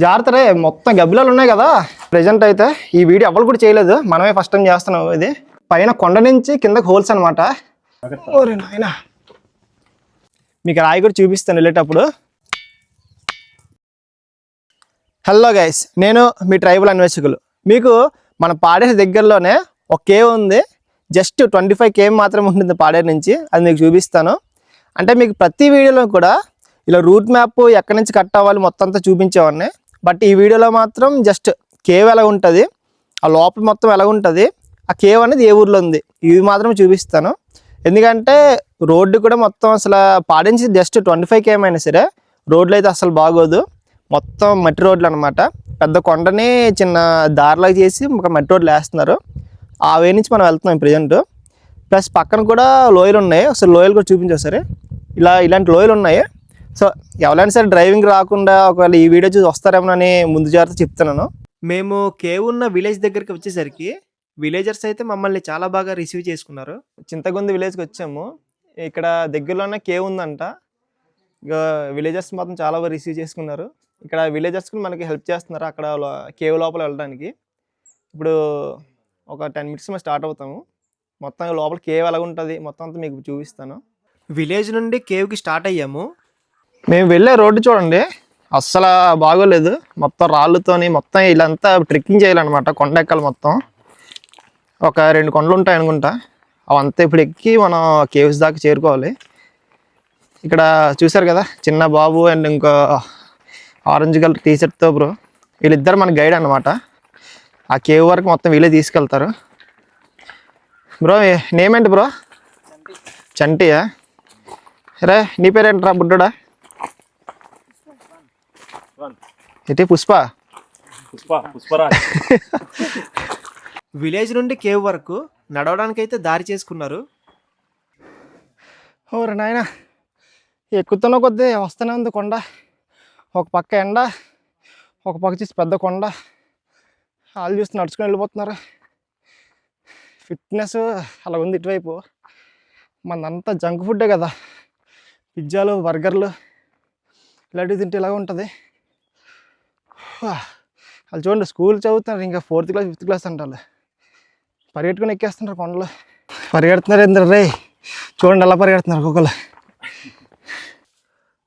జాగ్రత్తరే మొత్తం గబ్బిలాలు ఉన్నాయి కదా. ప్రజెంట్ అయితే ఈ వీడియో ఎవరు కూడా చేయలేదు. మనమే ఫస్ట్ టైం చేస్తున్నాం ఇది. పైన కొండ నుంచి కిందకు హోల్స్ అనమాట ఓరే నాయన. మీకు రాయి కూడా చూపిస్తాను వెళ్ళేటప్పుడు. హలో గైస్ నేను మీ ట్రైబల్ అన్వేషకులు. మీకు మన పాడేరు దగ్గరలోనే ఒక కేవ్ ఉంది. జస్ట్ ట్వంటీ ఫైవ్ కేవ్ మాత్రమే ఉంటుంది పాడేరు నుంచి. అది మీకు చూపిస్తాను. అంటే మీకు ప్రతి వీడియోలో కూడా ఇలా రూట్ మ్యాప్ ఎక్కడి నుంచి కట్ అవ్వాలి మొత్తం అంతా చూపించేవాడిని. బట్ ఈ వీడియోలో మాత్రం జస్ట్ కేవ్ ఎలా ఉంటుంది? ఆ లోపల మొత్తం ఎలా ఉంటుంది? ఆ కేవ్ అనేది ఏ ఊర్లో ఉంది? ఇవి మాత్రం చూపిస్తాను. ఎందుకంటే రోడ్డు కూడా మొత్తం అసలు పాడించి జస్ట్ ట్వంటీ ఫైవ్ కేమ్ అయినా సరే రోడ్లు అయితే అసలు బాగోదు. మొత్తం మట్టి రోడ్లు అనమాట పెద్ద కొండని చిన్న దారిలాగా చేసి ఒక మట్టి రోడ్లు వేస్తున్నారు. ఆ వే నుంచి మనం వెళ్తున్నాం ప్రజెంట్ ప్లస్ పక్కన కూడా లోయలు ఉన్నాయి. ఒకసారి లోయలు కూడా చూపించారు సరే ఇలా ఇలాంటి లోయలు ఉన్నాయి. సో ఎవరైనా సరే డ్రైవింగ్ రాకుండా ఒకవేళ ఈ వీడియో చూసి వస్తారేమోనని ముందు జాగ్రత్త చెప్తున్నాను. మేము కేవ్ ఉన్న విలేజ్ దగ్గరికి వచ్చేసరికి విలేజర్స్ అయితే మమ్మల్ని చాలా బాగా రిసీవ్ చేసుకున్నారు. చింతగొంది విలేజ్కి వచ్చాము. ఇక్కడ దగ్గరలోనే కేవ్ ఉందంట. ఇక విలేజర్స్ మాత్రం చాలా బాగా రిసీవ్ చేసుకున్నారు. ఇక్కడ విలేజర్స్ కూడా మనకి హెల్ప్ చేస్తున్నారు అక్కడ కేవ్ లోపల వెళ్ళడానికి. ఇప్పుడు ఒక టెన్ మినిట్స్ మేము స్టార్ట్ అవుతాము. మొత్తం లోపల కేవ్ ఎలా ఉంటుంది మొత్తం అంతా మీకు చూపిస్తాను. విలేజ్ నుండి కేవ్కి స్టార్ట్ అయ్యాము. మేము వెళ్ళే రోడ్డు చూడండి. అస్సలు బాగోలేదు. మొత్తం రాళ్ళతోని మొత్తం ఇలాంతా ట్రెక్కింగ్ చేయాలన్నమాట కొండ ఎక్కాలి మొత్తం. ఒక రెండు కొండలు ఉంటాయి అనుకుంటా. అవంతా ఇప్పుడు ఎక్కి మనం కేవ్స్ దాకా చేరుకోవాలి. ఇక్కడ చూసారు కదా చిన్న బాబు అండ్ ఇంకో ఆరెంజ్ కలర్ టీ షర్ట్తో బ్రో. వీళ్ళిద్దరు మన గైడ్ అనమాట ఆ కేవ్ వరకు మొత్తం వీళ్ళే తీసుకెళ్తారు. బ్రో నేమ్ ఏంటి బ్రో? చంటియా? రే నీ పేరేంట్రా బుడ్డోడా? ఇది పుష్ప? పుష్ప పుష్పరాజ్. విలేజ్ నుండి కేవ్ వరకు నడవడానికి అయితే దారి చేసుకున్నారు. ఓరే నాయన ఎక్కుతున్న కొద్దీ వస్తూనే ఉంది కొండ. ఒక పక్క ఎండ ఒక పక్క చూసి పెద్ద కొండ. వాళ్ళు చూసి నడుచుకొని వెళ్ళిపోతున్నారు. ఫిట్నెస్ అలా ఉంది ఇటువైపు. మనదంతా జంక్ ఫుడ్డే కదా. పిజ్జాలు బర్గర్లు ఇలాంటివి తింటే ఇలాగ ఉంటుంది. వాళ్ళు చూడండి స్కూల్ చదువుతున్నారు ఇంకా ఫోర్త్ క్లాస్ ఫిఫ్త్ క్లాస్ అంటారు పరిగెట్టుకుని ఎక్కేస్తున్నారు కొండలు. పరిగెడుతున్నారు ఏంద్ర రే చూడండి ఎలా పరిగెడుతున్నారు ఒక్కొక్కరు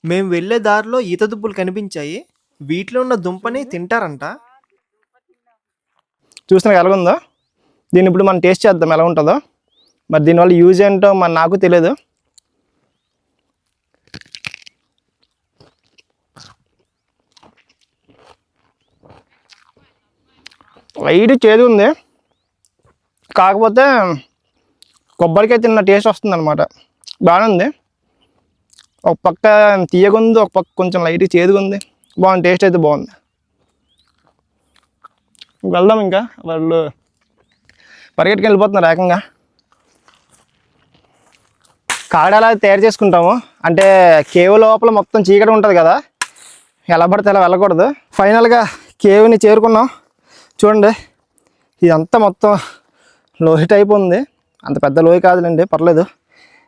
మేము వెళ్ళే దారిలో ఈత దుబ్బులు కనిపించాయి. వీటిలో ఉన్న దుంపని తింటారంట. చూస్తున్నా ఎలా ఉందో దీన్ని ఇప్పుడు మనం టేస్ట్ చేద్దాం ఎలా ఉంటుందో. మరి దీనివల్ల యూజ్ ఏంటో మరి నాకు తెలియదు. లైట్ చేదు ఉంది. కాకపోతే కొబ్బరికాయ తిన్న టేస్ట్ వస్తుంది అనమాట బాగానే ఉంది. ఒక పక్క తీయగుంది ఒక పక్క కొంచెం లైట్ చేదుగా ఉంది. బాగుంది టేస్ట్ అయితే బాగుంది. వెళ్దాం ఇంకా. వాళ్ళు పరిగెట్టుకు వెళ్ళిపోతున్నారు ఏకంగా. కాడ ఎలా తయారు చేసుకుంటాము అంటే కేవ్ లోపల మొత్తం చీకటి ఉంటుంది కదా. ఎలా పడితే అలా వెళ్ళకూడదు. ఫైనల్గా కేవ్ని చేరుకున్నాం. చూడండి. ఇదంతా మొత్తం లోహి టైప్ ఉంది. అంత పెద్ద లోహి కాదులేండి పర్లేదు.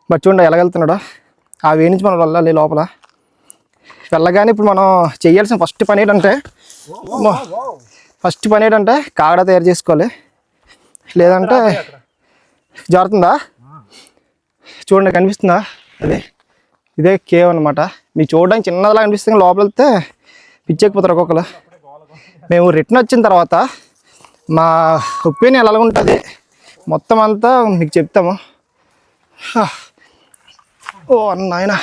బట్ చూడండి ఎలా వెళ్తున్నాడో. ఆ వే నుంచి మనం వెళ్ళాలి లోపల. వెళ్ళగానే ఇప్పుడు మనం చేయాల్సిన ఫస్ట్ పని ఏంటంటే ఫస్ట్ పని ఏంటంటే కాగడ తయారు చేసుకోవాలి. లేదంటే జారుతుందా? చూడండి కనిపిస్తుందా? అదే ఇదే కేవ్ అనమాట మీకు చూడడానికి చిన్నదిలా కనిపిస్తుంది లోపల వెళ్తే పిచ్చెక్కిపోతారు ఒక్కొక్కరు. మేము రిటర్న్ వచ్చిన తర్వాత మా ఒపీనియన్ ఎలా ఉంటుంది? మొత్తం అంతా మీకు చెప్తాము. ఓ నాయన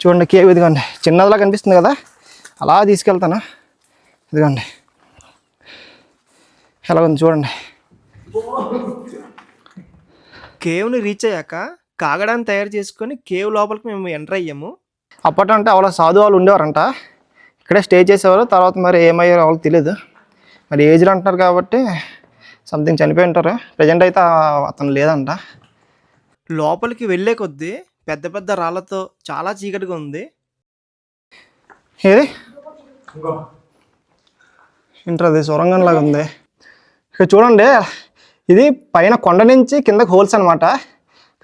చూడండి కేవ్ ఇదిగోండి. చిన్నదిలా కనిపిస్తుంది కదా? అలా తీసుకెళ్తాను. ఇదిగోండి. ఎలా ఉంది చూడండి. కేవ్ని రీచ్ అయ్యాక కాగడాన్ని తయారు చేసుకొని కేవ్ లోపలికి మేము ఎంటర్ అయ్యాము. అప్పట్లో అంటే అవలా సాధు వాళ్ళు ఉండేవారంట. ఇక్కడే స్టే చేసేవారు. తర్వాత మరి ఏమయ్యారో వాళ్ళకి తెలియదు మరి ఏజ్లో అంటున్నారు కాబట్టి సంథింగ్ చనిపోయి ఉంటారు. ప్రజెంట్ అయితే అతను లేదంట. లోపలికి వెళ్ళే కొద్దీ పెద్ద పెద్ద రాళ్ళతో చాలా చీకటిగా ఉంది. ఏది? ఏంటది సొరంగం లాగా ఉంది. ఇక్కడ చూడండి ఇది పైన కొండ నుంచి కిందకి హోల్స్ అనమాట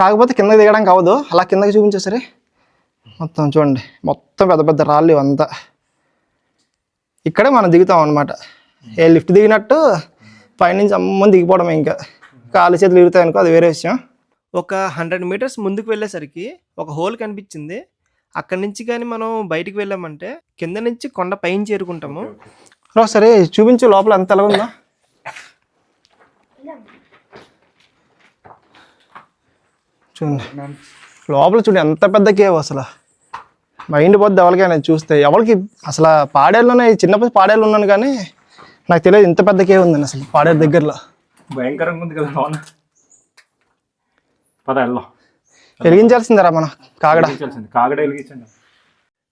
కాకపోతే కిందకి దిగడానికి అవ్వదు అలా కిందకి చూపించేసరి. మొత్తం చూడండి. మొత్తం పెద్ద పెద్ద రాళ్ళు ఇవంతా. ఇక్కడే మనం దిగుతాం అనమాట ఏ లిఫ్ట్ దిగినట్టు పైనుంచి అమ్మని దిగిపోవడం ఇంకా. కాలు చేతులు ఇరుగుతాయి అనుకో అది వేరే విషయం. ఒక హండ్రెడ్ మీటర్స్ ముందుకు వెళ్ళేసరికి ఒక హోల్ కనిపించింది. అక్కడి నుంచి కానీ మనం బయటికి వెళ్ళామంటే కింద నుంచి కొండ పైన చేరుకుంటాము. రా సరే చూపించు లోపల ఎంత ఎలా ఉందా? చూడండి. లోపల చూడు ఎంత పెద్ద కేవ్ అసలు. మైండ్ పోద్ది ఎవరికైనా చూస్తే. ఎవరికి అసలు పాడేళ్ళలోనే చిన్నప్పుడు పాడేళ్ళు ఉన్నాను కానీ నాకు తెలియదు ఇంత పెద్ద కేవ్ ఉందని అసలు పాడేరు దగ్గరలో. భయంకరంగా ఉంది కదా లోన. పద వెళ్దాం. వెలిగించాల్సిందరా మన కాగడ. కాగడ వెలిగించండి.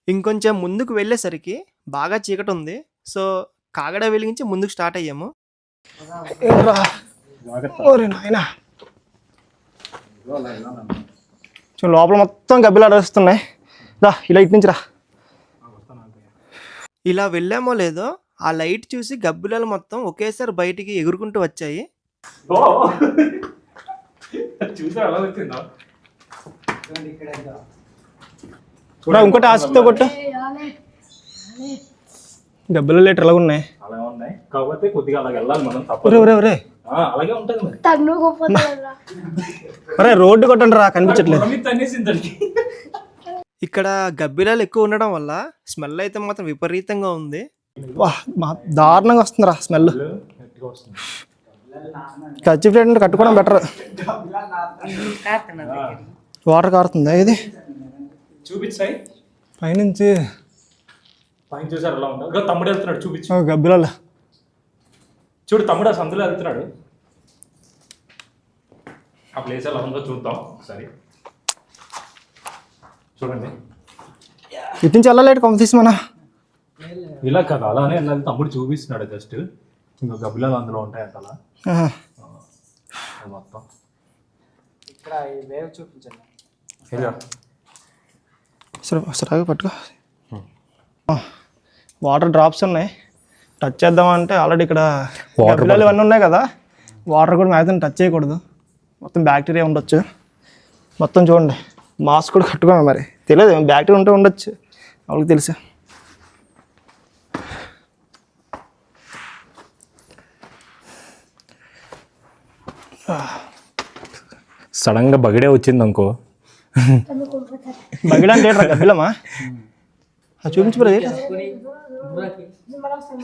ఇంకొంచెం ముందుకు వెళ్ళేసరికి బాగా చీకటి ఉంది. సో కాగడ వెలిగించి ముందుకు స్టార్ట్ అయ్యాము. లోపల మొత్తం గబ్బిలాడు రా ఇలా ఇటు నుంచి రా. ఇలా వెళ్ళామో లేదో ఆ లైట్ చూసి గబ్బిలాలు మొత్తం ఒకేసారి బయటికి ఎగురుకుంటూ వచ్చాయి. ఇంకోటి ఆసక్తితో కొట్టు. గబ్బిల లీటర్ ఎలా ఉన్నాయి? అలా ఉన్నాయి. కాకపోతే కొద్దిగా అలా వెళ్ళాలి మనం తప్పదు. ఒరే ఒరే ఒరే. ఆ, అలాగే ఉంటుంది మరి. తన్నుకోపోతారా ఒరే రోడ్డు కొట్టండి రా కనిపించట్లేదు. ఇక్కడ గబ్బిలాలు ఎక్కువ ఉండడం వల్ల స్మెల్ అయితే మాత్రం విపరీతంగా ఉంది. వా మా దారుణంగా వస్తుందిరా స్మెల్. కచ్చి ప్లేట్ కట్టుకోవడం బెటర్. వాటర్ కారుతుందా ఇది? చూపించాయి. పైనుంచి. పైన చూసారు ఎలా ఉందో? ఇగో తమ్ముడు వెళ్తున్నాడు చూపించు. ఓ గబ్బిలాలు. చూడు తమ్ముడు సందులో వెళ్తున్నాడు. ఆ ప్లేస్ ఎలా ఉందో చూద్దాం ఒకసారి. చూడండి. ఇటు నుంచి వెళ్ళలేడు కొంత తీసి మన ఇలా కదా అలానే వెళ్ళాలి. తమ్ముడు చూపిస్తున్నాడు జస్ట్ ఇంకా గబ్బిలాలు అందులో ఉంటాయి. అది మొత్తం. సరే సరే పట్టుకో. వాటర్ డ్రాప్స్ ఉన్నాయి. టచ్ చేద్దామంటే ఆల్రెడీ ఇక్కడ గబ్బిలాలు ఇవన్నీ ఉన్నాయి కదా. వాటర్ కూడా మ్యాక్సిమం టచ్ చేయకూడదు. మొత్తం బ్యాక్టీరియా ఉండొచ్చు. మొత్తం చూడండి. మాస్క్ కూడా కట్టుకోమే మరి. తెలియదు బ్యాక్టీరియా ఉంటే ఉండొచ్చు. వాళ్ళకి తెలుసు. సడన్గా బగిడే వచ్చింది అనుకో. బగిడంటే ఏంట్రా గబ్బిలమా? అది చూపించు బ్రో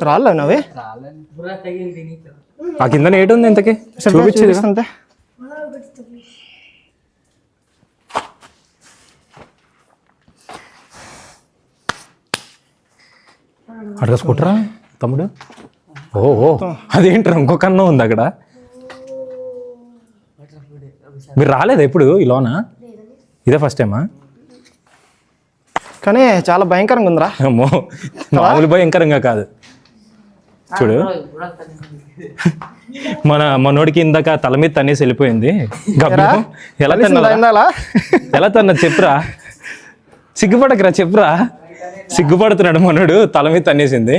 రాళ్ళు అవి? నవ్వి ఆ కింద ఏటు ఉంది ఇంతకి చూపించేది చూపిస్తుంటే అడగ స్కూటరా తమ్ముడు? ఓ అదేంట్రా ఇంకొక అన్నం ఉంది అక్కడ? మీరు రాలేదు ఎప్పుడు ఈ లోన? ఇదే ఫస్ట్ టైమా కానీ చాలా భయంకరంగా ఉందిరా. అమ్మో మామూలు భయంకరంగా కాదు. చూడు. మన మనోడికి ఇందాక తల మీద తన్నేసి వెళ్ళిపోయింది. ఎలా ఇందాలా ఎలా తన్నది చెప్పురా. సిగ్గుపడకరా చెప్పురా. సిగ్గుపడుతున్నాడు మనోడు తల మీద తన్నేసింది.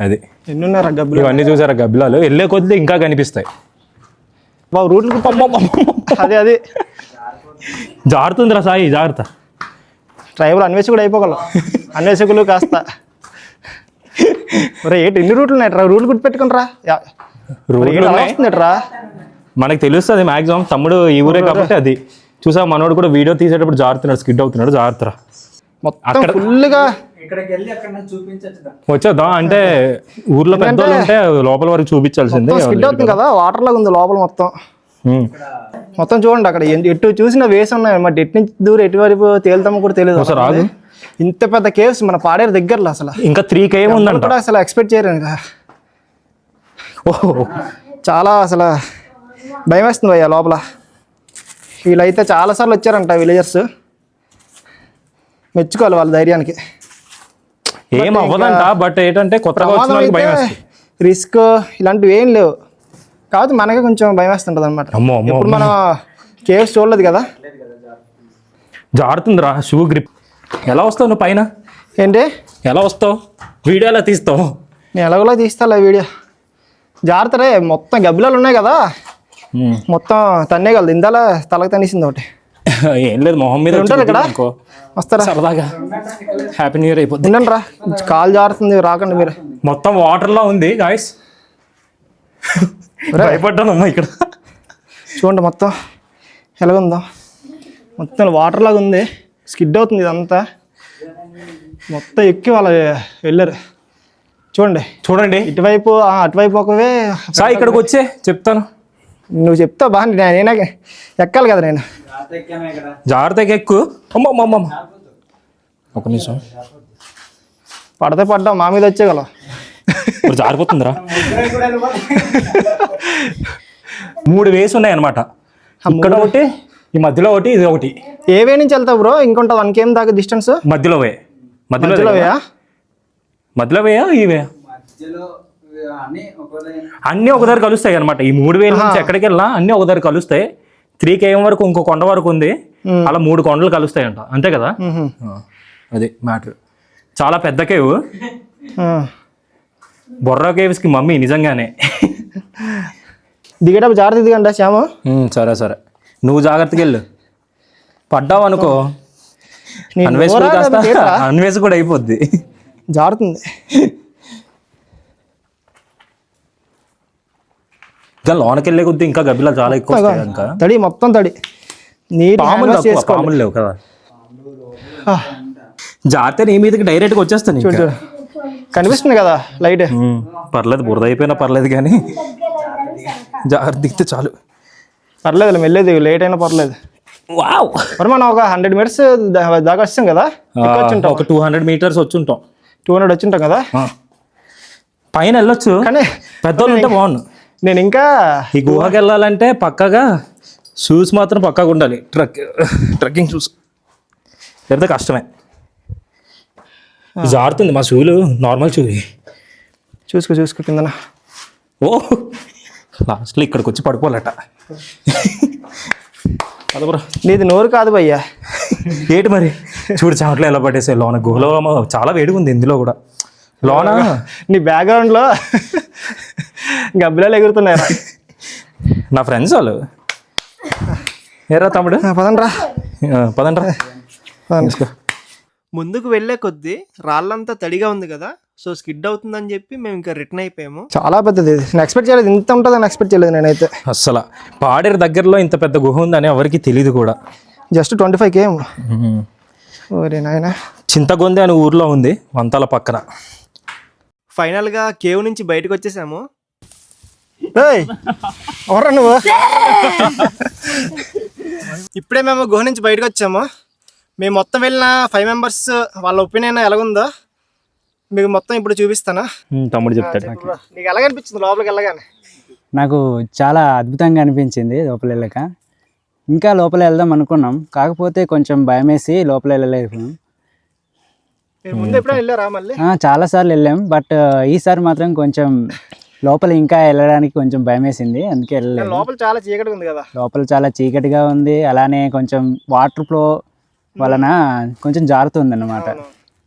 అది. ఎన్ని ఉన్నారా గబ్బిలు? ఇవన్నీ చూసారా గబ్బిలాలు? వెళ్ళే కొద్ది ఇంకా కనిపిస్తాయి. బాబు రూట్లు అదే అది. జారుతుందిరా సాయి జాగ్రత్త. ట్రైబల్ అన్వేషకుడు అయిపోగలం అన్వేషకులు కాస్త. ఏంటి ఎన్ని రూట్లు ఉన్నాయి రూట్లు గుర్తుపెట్టుకుని రా రూట్లు. వస్తుందిట్రా? మనకు తెలుస్తుంది మాక్సిమం తమ్ముడు ఈ ఊరే కాబట్టి అది. చూసా మనోడు కూడా వీడియో తీసేటప్పుడు జారుతున్నాడు స్కిడ్ అవుతున్నాడు జాగ్రత్త మొత్తం అక్కడ- ఫుల్గా వచ్చేద్దాం అంటే ఊర్లో పెద్దోళ్ళు ఉంటే లోపల వరకు చూపించాల్సిందే స్కిడ్ అవుతుంది కదా వాటర్ లాగా ఉంది లోపల మొత్తం. మొత్తం చూడండి అక్కడ ఎటు చూసిన వేసి ఉన్నాయి. మరి ఎటు నుంచి దూరం ఎటు వరకు తేలుతామో కూడా తెలియదు ఒకసారి ఆగు. ఇంత పెద్ద కేవ్స్ మన పాడేరు దగ్గరలో అసలు. ఇంకా త్రీ కేమ్ ఉందంట కూడా అసలు ఎక్స్పెక్ట్ చేయరు ఇంకా. ఓహో. చాలా అసలు భయం వేస్తుంది భయ్య లోపల. వీళ్ళైతే చాలాసార్లు వచ్చారంట విలేజర్స్ మెచ్చుకోవాలి వాళ్ళ ధైర్యానికి. ఏం అవ్వదంట బట్ ఏంటంటే కొత్తగా వచ్చిన రిస్క్ ఇలాంటివి ఏం లేవు. కాకపోతే మనకే కొంచెం భయం వేస్తుంటుంది అనమాట ఇప్పుడు మనం కేవ్స్ చూడలేదు కదా? జారుతుందిరా షూ గ్రిప్ ఎలా వస్తావు నువ్వు పైన? ఏంటి? ఎలా వస్తావు? వీడియో ఎలా తీస్తావు? నేను ఎలాగోలా తీస్తా వీడియో. జాగ్రత్తరే మొత్తం గబ్బిలాలు ఉన్నాయి కదా. మొత్తం తన్నే కలదు ఇందాల తలకు తనేసింది ఒకటి. ఏం లేదు మొహం మీద ఉంటారు ఇక్కడ? వస్తారా? సరదాగా. హ్యాపీ న్యూ ఇయర్ అయిపోద్ది. ఉండండి రా కాలు జారుతుంది రాకండి మీరు. మొత్తం వాటర్ లా ఉంది గాయస్ భయపడ్డానమ్మా ఇక్కడ. చూడండి మొత్తం ఎలాగుందో. మొత్తం వాటర్ లాగా ఉంది స్కిడ్ అవుతుంది ఇదంతా. మొత్తం ఎక్కి వాళ్ళు వెళ్ళారు. చూడండి. చూడండి. ఇటువైపు అటువైపు ఒకవే ఇక్కడికి వచ్చే చెప్తాను. నువ్వు చెప్తావు బాగా నేనే ఎక్కాలి కదా నేను. జాగ్రత్తగా ఎక్కు. అమ్మ అమ్మ అమ్మ, అమ్మ. ఒక నిమిషం. పడితే పడ్డావు మా మీద వచ్చేగలవు ఇప్పుడు జారిపోతుందిరా. మూడు వేసి ఉన్నాయి అనమాట ఇక్కడ ఒకటి ఈ మధ్యలో ఒకటి ఇది ఒకటి. ఏవే నుంచి వెళ్తావు బ్రో? ఇంకొంట వన్ కేమ్ దాకా డిస్టెన్స్ మధ్యలో వే. మధ్యలో మధ్యలో వేయా? మధ్యలో వేయా ఇవే అన్ని ఒక దగ్గర కలుస్తాయి అనమాట ఈ మూడు వేల నుంచి ఎక్కడికి వెళ్ళినా అన్ని ఒక దగ్గర కలుస్తాయి. త్రీ కేఎం వరకు ఇంకో కొండ వరకు ఉంది. అలా మూడు కొండలు కలుస్తాయి అంట అంతే కదా? అది మ్యాటర్ చాలా పెద్ద కేవ్. బొర్రా కేవ్స్కి మమ్మీ నిజంగానే. దిగేటప్పుడు జాగ్రత్త దిగండి శ్యాము. సరే సరే. నువ్వు జాగ్రత్తగా వెళ్ళు. పడ్డావు అనుకో? అన్వేష్ కూడా అయిపోద్ది. జారుతుంది. ఇంకా లోనకి వెళ్ళే కొద్దీ ఇంకా గబ్బిలా చాలా ఎక్కువ ఇంకా తడి మొత్తం తడి. నీట్ పాములు లేవు కదా. జాగ్రత్త నీ మీదకి డైరెక్ట్గా వచ్చేస్తాను. చూడు కనిపిస్తుంది కదా లైట్. పర్లేదు బురద అయిపోయినా పర్లేదు కానీ. జాగ్రత్త దిగితే చాలు. పర్లేదు మెల్లేదు లేట్ అయినా పర్లేదు. వావ్! మరి మనం ఒక హండ్రెడ్ మినిట్స్ దాకా వచ్చాం కదా? ఒక టూ హండ్రెడ్ మీటర్స్ వచ్చి ఉంటాం టూ హండ్రెడ్ వచ్చింటాం కదా? ఆ. పైన వెళ్ళొచ్చు. కానీ పెద్దోళ్ళు ఉంటే బాగుండు. నేను ఇంకా ఈ గుహకి వెళ్ళాలంటే పక్కగా షూస్ మాత్రం పక్కగా ఉండాలి. Trek trekking shoes. లేకపోతే కష్టమే. జారుతుంది మా షూలు నార్మల్ షూ చూసుకో చూసుకో కిందన. ఓ! లాస్ట్లో ఇక్కడికి వచ్చి పడిపోవాలట. అదబరా నీది నోరు కాదు భయ్యా. ఏంటి మరి? చూడు చెమట్లో ఎలా పట్టేసాయి లోన. గుహలో చాలా వేడిగా ఉంది ఇందులో కూడా. లోన? నీ బ్యాక్గ్రౌండ్లో గబ్బిలాలు ఎగురుతున్నాయరా. నా ఫ్రెండ్స్ వాళ్ళు. ఏరా తమ్ముడు? పదండ్రా. పదండ్రా. తీసుకో. ముందుకు వెళ్ళే కొద్దీ రాళ్ళంతా తడిగా ఉంది కదా సో స్కిడ్ అవుతుందని చెప్పి మేము ఇంకా రిటర్న్ అయిపోయాము. చాలా పెద్దది. నేను ఎక్స్పెక్ట్ చేయలేదు. ఇంత ఉంటుందని ఎక్స్పెక్ట్ చేయలేదు నేనైతే. అస్సలు. పాడేరు దగ్గరలో ఇంత పెద్ద గుహ ఉందని ఎవరికి తెలియదు కూడా. జస్ట్ ట్వంటీ ఫైవ్ కేమ్ ఓరే నాయన. చింతగొంది అనే ఊర్లో ఉంది వంతాల పక్కన. ఫైనల్గా కేవ్ నుంచి బయటకు వచ్చేసాము. ఎవరా నువ్వు? ఇప్పుడే మేము గుహ నుంచి బయటకు వచ్చాము. మేము మొత్తం వెళ్ళిన ఫైవ్ మెంబర్స్ వాళ్ళ ఒపీనియన్ ఎలాగుందో మీకు మొత్తం ఇప్పుడు చూపిస్తాను? తమ్ముడు చెప్తాడు. నాకు నీకు ఎలాగనిపించింది లోపలికి వెళ్ళగానే? నాకు చాలా అద్భుతంగా అనిపించింది లోపల వెళ్ళక. ఇంకా లోపల వెళ్దాం అనుకున్నాం. కాకపోతే కొంచెం భయం వేసి లోపల వెళ్ళలేదు మీరు ముందు ఎప్పుడైనా వెళ్ళారా మళ్ళీ? ఆ, చాలాసార్లు వెళ్ళాం. బట్ ఈసారి మాత్రం కొంచెం లోపల ఇంకా వెళ్ళడానికి కొంచెం భయం వేసింది అందుకే వెళ్ళలేదు. లోపల చాలా చీకటిగా ఉంది కదా. లోపల చాలా చీకటిగా ఉంది అలానే కొంచెం వాటర్ ఫ్లో వలన కొంచెం జారుతుంది అన్నమాట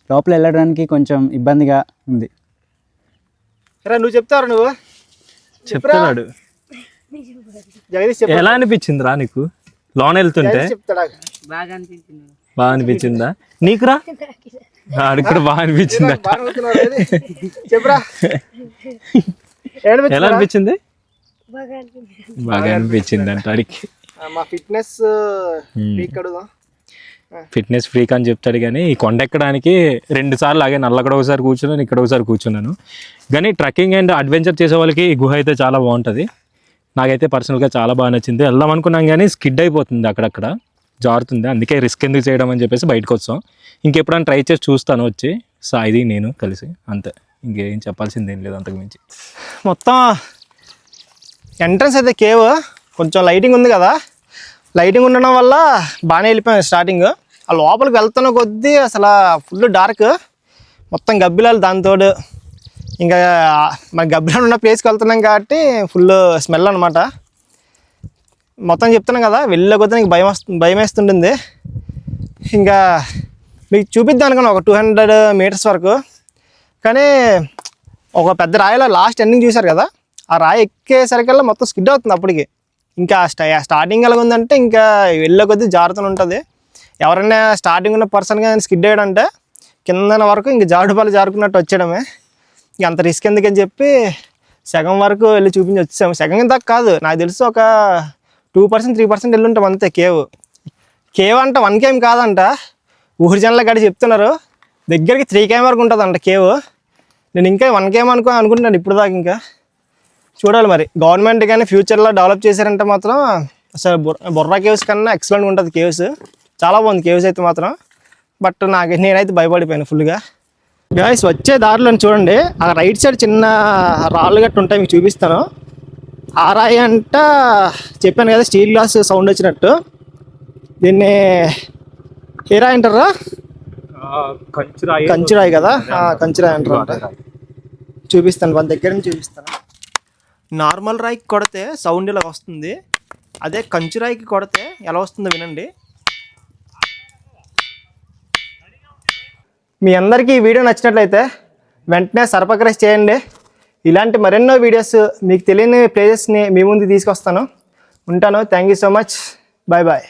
లోపల వెళ్ళడానికి కొంచెం ఇబ్బందిగా ఉంది. రా నువ్వు చెప్తావు నువ్వు? చెప్తాడు జగదీష్ చెప్తా ఎలా అనిపించింది రా నీకు? లోన్ వెళ్తుంటే? బాగా అనిపించిందా. నీకురా? ఆడికి కూడా బాగా అనిపించింది? చెప్పురా ఎలా అనిపించింది? బాగా అనిపించింది అంట ఆడికి మా ఫిట్నెస్ ఫిట్నెస్ ఫ్రీక్ అని చెప్తాడు కానీ ఈ కొండ ఎక్కడానికి రెండు సార్లు ఆగే నల్లగడ ఒకసారి కూర్చున్నాను ఇక్కడ ఒకసారి కూర్చున్నాను. కానీ ట్రెక్కింగ్ అండ్ అడ్వెంచర్ చేసే వాళ్ళకి ఈ గుహ అయితే చాలా బాగుంటుంది. నాకైతే పర్సనల్గా చాలా బాగా నచ్చింది. వెళ్దాం అనుకున్నాం కానీ స్కిడ్ అయిపోతుంది అక్కడక్కడ. జారుతుంది. అందుకే రిస్క్ ఎందుకు చేయడం అని చెప్పేసి బయటకు వచ్చాం. ఇంకెప్పుడైనా ట్రై చేసి చూస్తాను వచ్చి. సాయిది నేను కలిసి. అంతే. ఇంకేం చెప్పాల్సింది ఏం లేదు అంతకు మించి. మొత్తం ఎంట్రన్స్ అయితే కేవ్. కొంచెం లైటింగ్ ఉంది కదా. లైటింగ్ ఉండడం వల్ల బాగానే వెళ్ళిపోయాం స్టార్టింగ్. ఆ లోపలికి వెళ్తున్న కొద్దీ అసలు ఫుల్ డార్క్. మొత్తం గబ్బిలాలు దాంతో ఇంకా మన గబ్బిలాలు ఉన్న ప్లేస్కి వెళ్తున్నాం కాబట్టి ఫుల్ స్మెల్ అనమాట మొత్తం చెప్తున్నాం కదా వెళ్ళే కొద్దీ నీకు భయం వస్తు భయం వేస్తుంటుంది. ఇంకా మీకు చూపిద్దాం అనుకున్నా ఒక టూ హండ్రెడ్ మీటర్స్ వరకు. కానీ ఒక పెద్ద రాయిలో లాస్ట్ ఎండింగ్ చూశారు కదా ఆ రాయి ఎక్కేసరికల్లా మొత్తం స్కిడ్ అవుతుంది అప్పటికి. ఇంకా స్టా స్టార్టింగ్ ఎలా ఉందంటే ఇంకా వెళ్ళే కొద్దీ జారుతూనే ఉంటుంది. ఎవరైనా స్టార్టింగ్ ఉన్న పర్సన్ కానీ స్కిడ్ అయ్యాడంటే కిందన వరకు ఇంక జారుడుపాలు జారుకున్నట్టు వచ్చేయడమే. ఇంక అంత రిస్క్ ఎందుకని చెప్పి సగం వరకు వెళ్ళి చూపించి వచ్చాము సగం దాకా కాదు నాకు తెలిసి ఒక టూ పర్సెంట్ త్రీ పర్సెంట్ వెళ్ళి ఉంటాం అంతే కేవ్ కేవ్ అంట వన్ కేమ్ కాదంట. ఊరి జనాల గడి చెప్తున్నారు. దగ్గరికి త్రీ కేమ్ వరకు ఉంటుందంట కేవ్ నేను ఇంకా వన్ కేమ్ అనుకో అనుకుంటున్నాను ఇప్పుడు దాకా ఇంకా. చూడాలి మరి. గవర్నమెంట్ కానీ ఫ్యూచర్లో డెవలప్ చేశారంటే మాత్రం అసలు బుర్ర బుర్రా కేవ్స్ కన్నా ఎక్సలెంట్గా ఉంటుంది కేవ్స్. చాలా బాగుంది కేవ్స్ అయితే మాత్రం. బట్ నాకు నేనైతే భయపడిపోయాను ఫుల్గా. గాయస్ వచ్చే దారిలో చూడండి. ఆ రైట్ సైడ్ చిన్న రాళ్ళు గట్టు ఉంటాయి మీకు చూపిస్తాను. ఆ రాయి అంట చెప్పాను కదా స్టీల్ గ్లాస్ సౌండ్ వచ్చినట్టు. దీన్ని ఏ రాయి అంటారా కంచురాయి కదా? ఆ, కంచురాయి అంటారు అంట. చూపిస్తాను వాళ్ళ దగ్గర నుంచి చూపిస్తాను. నార్మల్ రాయికి కొడితే సౌండ్ ఇలా వస్తుంది. అదే కంచురాయికి కొడితే ఎలా వస్తుందో వినండి. మీ అందరికీ ఈ వీడియో నచ్చినట్లయితే వెంటనే సర్పక్రైజ్ చేయండి. ఇలాంటి మరెన్నో వీడియోస్ మీకు తెలియని ప్లేసెస్ని మీ ముందు తీసుకొస్తాను. ఉంటాను. Thank you so much bye bye